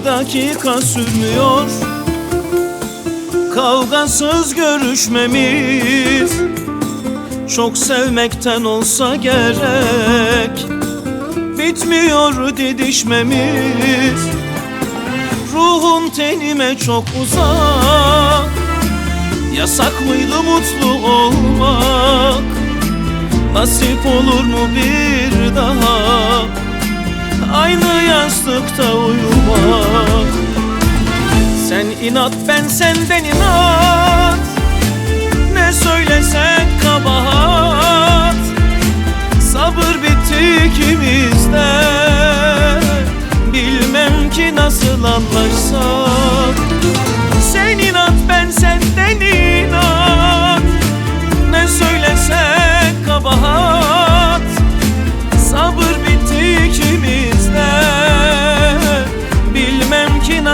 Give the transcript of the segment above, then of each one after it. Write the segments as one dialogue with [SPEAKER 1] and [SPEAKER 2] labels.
[SPEAKER 1] İki dakika sürmüyor. Kavgasız görüşmemiz Çok sevmekten olsa gerek. Bitmiyor didişmemiz. Ruhun tenime çok uzak. Yasak mıydı mutlu olmak? Nasip olur mu bir daha Aynı yastıkta uyumak. Sen inat ben senden inat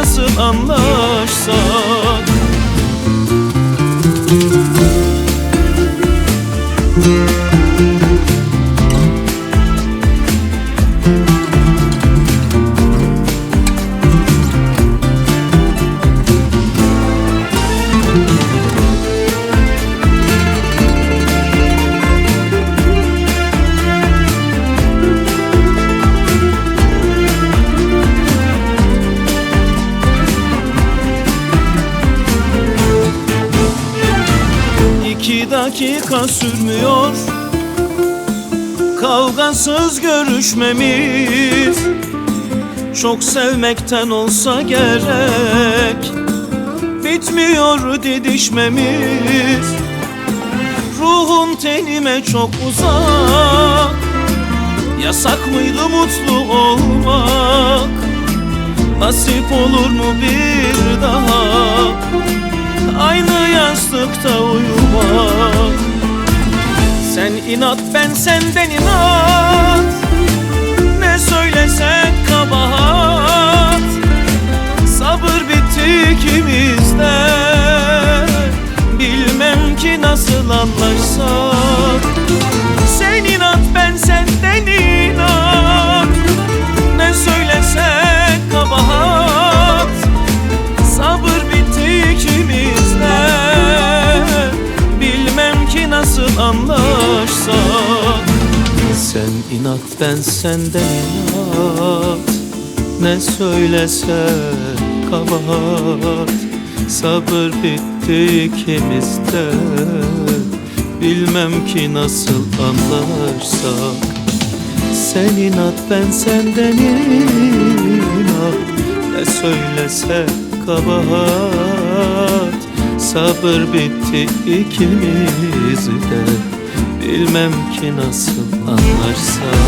[SPEAKER 1] nasıl anlaşsak dakika sürmüyor. Kavgasız görüşmemiz Çok sevmekten olsa gerek. Bitmiyor didişmemiz. Ruhun tenime çok uzak. Yasak mıydı mutlu olmak? Nasip olur mu bir daha? Aynı yastıkta uyumak inat ben senden inat. Ne söylesen kabahat. Sabır bitti ikimizde Bilmem ki nasıl anlaşsak inat ben senden inat Ne söylesen kabahat. Sabır bitti ikimizde. Bilmem ki nasıl anlarsak. Sen inat ben senden inat. Ne söylese kabahat. Sabır bitti ikimizde Bilmem ki nasıl anlarsak